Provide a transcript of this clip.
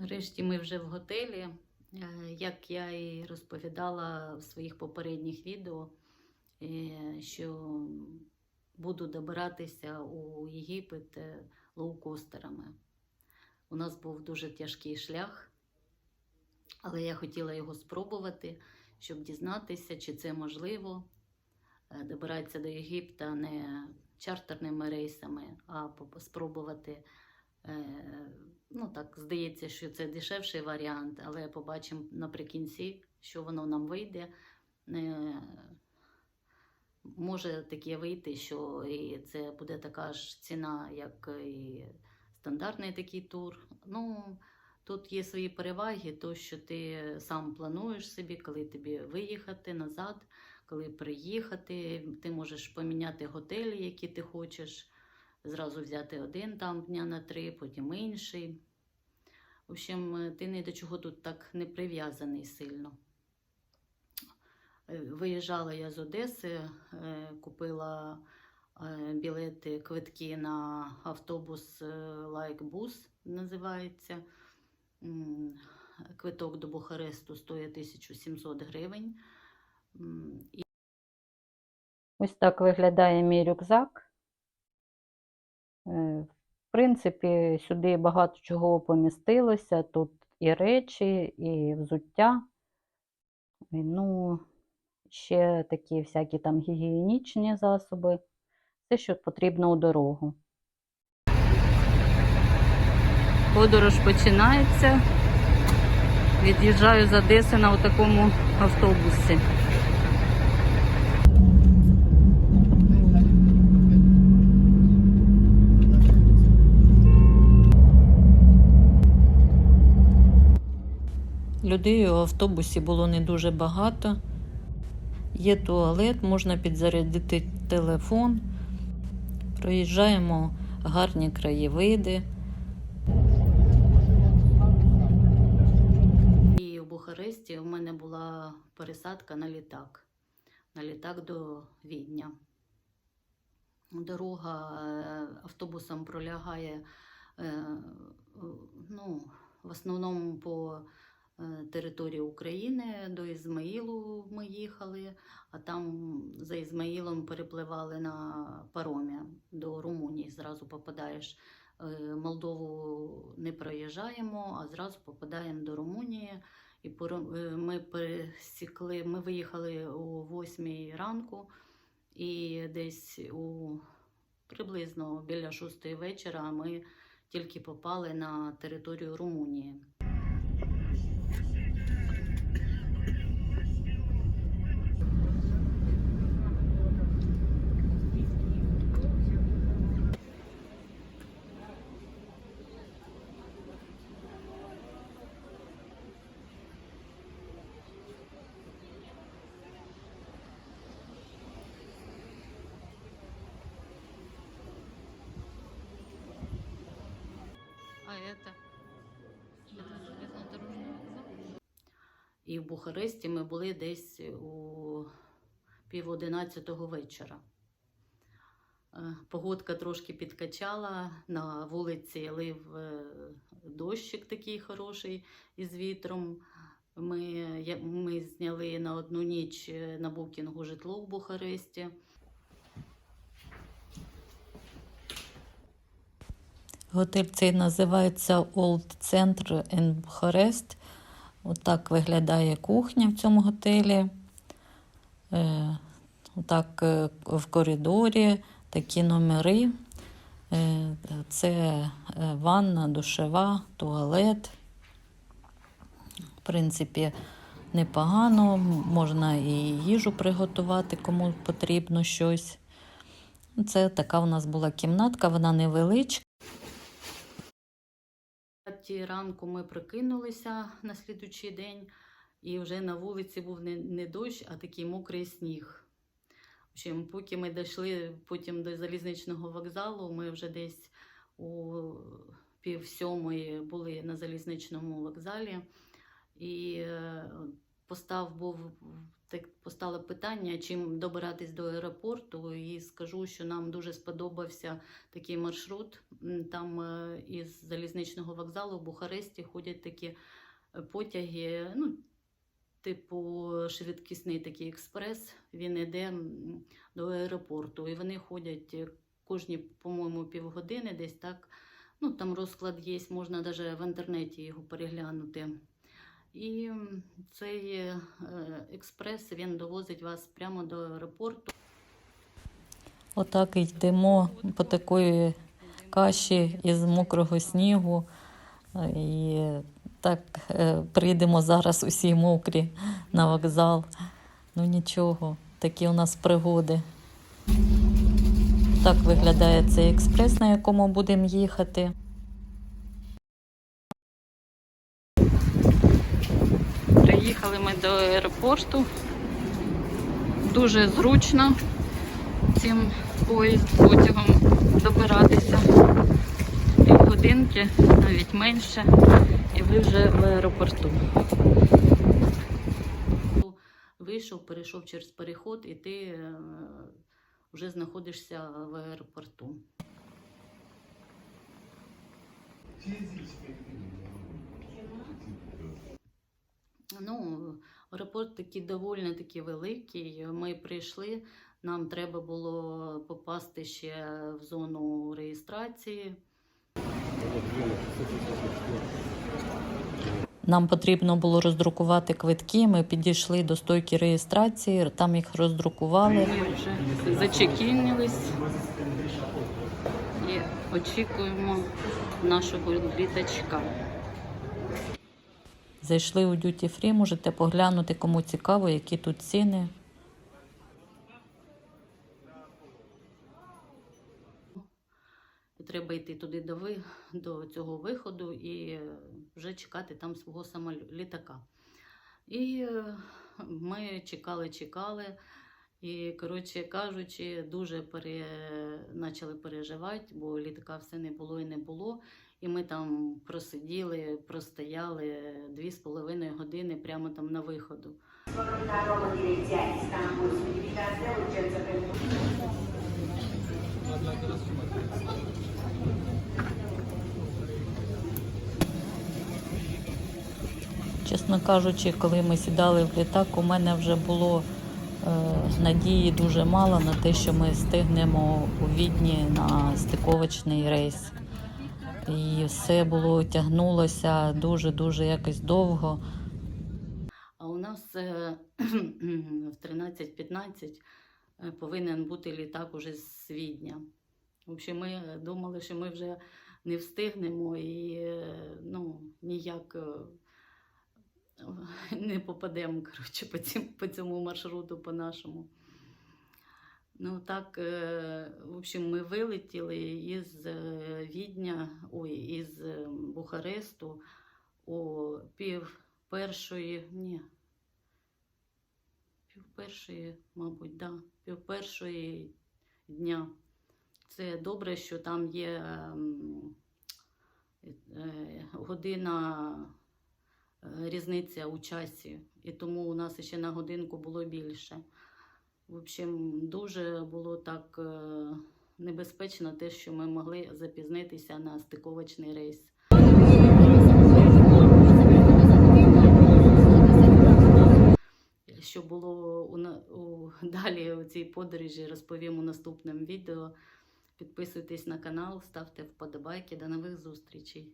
Нарешті ми вже в готелі. Е, Як я і розповідала в своїх попередніх відео, е, що буду добиратися у Єгипет е, лоукостерами. У нас був дуже тяжкий шлях, але я хотіла його спробувати, щоб дізнатися, чи це можливо добиратися до Єгипта не чартерними рейсами, а спробувати. Е, Ну, так, здається, що це дешевший варіант, але побачимо наприкінці, що воно нам вийде. Е, Може таке вийти, що і це буде така ж ціна, як і стандартний такий тур. Ну, тут є свої переваги, то що ти сам плануєш собі, коли тобі виїхати назад, коли приїхати, ти можеш поміняти готелі, які ти хочеш. Зразу взяти один там дня на три, потім інший. В общем, е, ти ні до чого тут так не прив'язаний сильно. Е, Виїжджала я з Одеси, е, купила білети, квитки на автобус Лайкбус, називається. Квиток до Бухаресту стоїть 1700 гривень. Ось так виглядає мій рюкзак. Е, В принципі, сюди багато чого помістилося. Тут і речі, і взуття. Ну, ще такі всякі там гігієнічні засоби. Все, що потрібно у дорогу. Подорож починається. Від'їжджаю з Одеси на такому автобусі. Людей у автобусі було не дуже багато. Є туалет, можна підзарядити телефон. Проїжджаємо гарні краєвиди. І в Бухаресті в мене була пересадка на літак. На літак до Відня. Дорога е, автобусом пролягає е, ну, в основному по території України. До Ізмаїлу ми їхали, а там за Ізмаїлом перепливали на паромі до Румунії. Зразу попадаєш. Е, Молдову не проїжджаємо, а зразу попадаємо до Румунії. І е, ми пересікли, ми виїхали о 8 ранку, і десь у приблизно біля 6 вечора ми тільки попали на територію Румунії. І в Бухаресті ми були десь у пів одинадцятого вечора. Е, Погодка трошки підкачала, на вулиці лив е, дощик такий хороший із вітром. Ми, ми зняли на одну ніч е, на букінгу житло в Бухаресті. Готель цей називається Old Center in Bucharest. Отак виглядає кухня в цьому готелі. Е, отак е, в коридорі такі номери. Е, це ванна, душева, туалет. В принципі, непогано. Можна і їжу приготувати, кому потрібно щось. Це така у нас була кімнатка, вона невеличка. Ті ранку ми прокинулися на слідучий день, і вже на вулиці був не, не дощ, а такий мокрий сніг. В поки ми дійшли потім до залізничного вокзалу, ми вже десь у пів сьомої були на залізничному вокзалі. І е, постав був так постало питання, чим добиратись до аеропорту, і скажу, що нам дуже сподобався такий маршрут. Там е, із залізничного вокзалу в Бухаресті ходять такі е, потяги, ну, типу швидкісний такий експрес. Він йде до аеропорту, і вони ходять е, кожні, по-моєму, півгодини, десь так. Ну, там розклад є, можна навіть в інтернеті його переглянути. І цей е, експрес він довозить вас прямо до аеропорту. Отак і йдемо по такої каші із мокрого снігу. І так е, прийдемо зараз усі мокрі на вокзал. Ну нічого, такі у нас пригоди. Так виглядає цей експрес, на якому будемо їхати. Приїхали ми до аеропорту. Дуже зручно цим поїзд потягом добиратися. Півгодинки, навіть менше, і ви вже в аеропорту. Вийшов, перейшов через переход, і ти е, вже знаходишся в аеропорту. Ну, аеропорт такий доволі таки великий. Ми прийшли, нам треба було попасти ще в зону реєстрації. Нам потрібно було роздрукувати квитки. Ми підійшли до стойки реєстрації, там їх роздрукували. Ми вже зачекінились і очікуємо нашого літачка. Зайшли у Duty Free, можете поглянути, кому цікаво, які тут ціни. Треба йти туди до, ви, до цього виходу і вже чекати там свого самолітака. І е, ми чекали, чекали. І, коротше кажучи, дуже пере... почали переживати, бо літака все не було і не було. І ми там просиділи, простояли дві з половиною години прямо там на виходу. Чесно кажучи, коли ми сідали в літак, у мене вже було е, надії дуже мало на те, що ми встигнемо у Відні на стиковочний рейс. І все було тягнулося дуже-дуже якось довго. А у нас е, в 13.15 е, повинен бути літак уже з Відня. В ми думали, що ми вже не встигнемо і е, ну, ніяк не попадемо коротше, по цьому маршруту по нашому. Ну так, е, в общем, ми вилетіли із е, Відня, ой, із е, Бухаресту о пів першої, ні, пів першої, мабуть, да, пів першої дня. Це добре, що там є ем, година різниця у часі, і тому у нас ще на годинку було більше. В общем, дуже було так е, небезпечно те, що ми могли запізнитися на стиковочний рейс. Що було у, у, далі у цій подорожі, розповім у наступному відео. Підписуйтесь на канал, ставте вподобайки. До нових зустрічей!